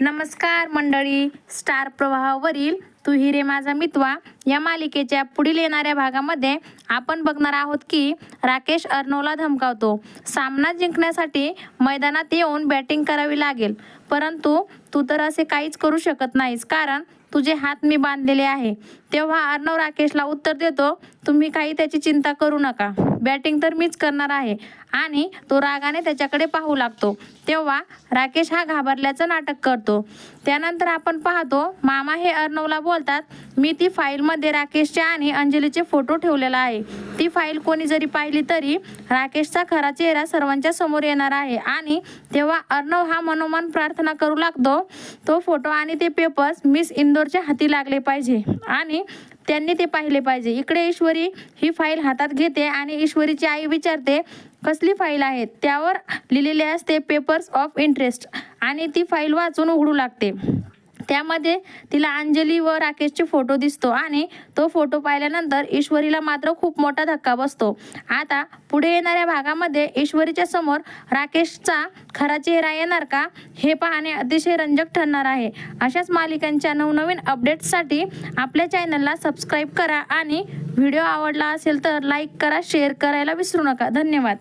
नमस्कार मंडळी. स्टार प्रवाहावरील तू हिरे माझा मितवा या मालिकेच्या पुढील येणाऱ्या भागामध्ये आपण बघणार आहोत की राकेश अर्नोला धमकावतो. सामना जिंकण्यासाठी मैदानात येऊन बॅटिंग करावी लागेल. परंतु तू तर असे काहीच करू शकत नाहीस कारण तुझे हात मी बांधलेले आहे. तेव्हा अर्णव राकेशला उत्तर देतो तुम्ही काही त्याची चिंता करू नका. बॅटिंग तर मीच करणार आहे. आणि तो रागाने त्याच्याकडे पाहू लागतो. तेव्हा राकेश हा घाबरल्याचं नाटक करतो. त्यानंतर आपण पाहतो मामा हे अर्णवला बोलतात मी ती फाईलमध्ये राकेशचे आणि अंजलीचे फोटो ठेवलेला आहे. ती फाईल कोणी जरी पाहिली तरी राकेशचा खरा चेहरा सर्वांच्या समोर येणार आहे. आणि तेव्हा अर्णव हा मनोमन प्रार्थना करू लागतो. तो फोटो आणि ते पेपर्स मिस इंदोरच्या हाती लागले पाहिजे. आणि त्यांनी ते पाहिले पाहिजे. इकडे ईश्वरी ही फाईल हातात घेते आणि ईश्वरीची आई विचारते कसली फाईल आहे? त्यावर लिहिलेले असते पेपर्स ऑफ इंटरेस्ट आणि ती फाईल वाचून उघडू लागते. त्यामध्ये तिला अंजली व राकेशचे फोटो दिसतो आणि तो फोटो पाहिल्यानंतर ईश्वरीला मात्र खूप मोठा धक्का बसतो. आता पुढे येणाऱ्या भागामध्ये ईश्वरीच्या समोर राकेशचा खरा चेहरा येणार का? हे पाहणे अतिशय रंजक ठरणार आहे. अशाच मालिकांच्या नवनवीन अपडेट्ससाठी आपल्या चॅनलला सबस्क्राईब करा आणि व्हिडिओ आवडला असेल तर लाईक करा शेअर करायला विसरू नका. धन्यवाद.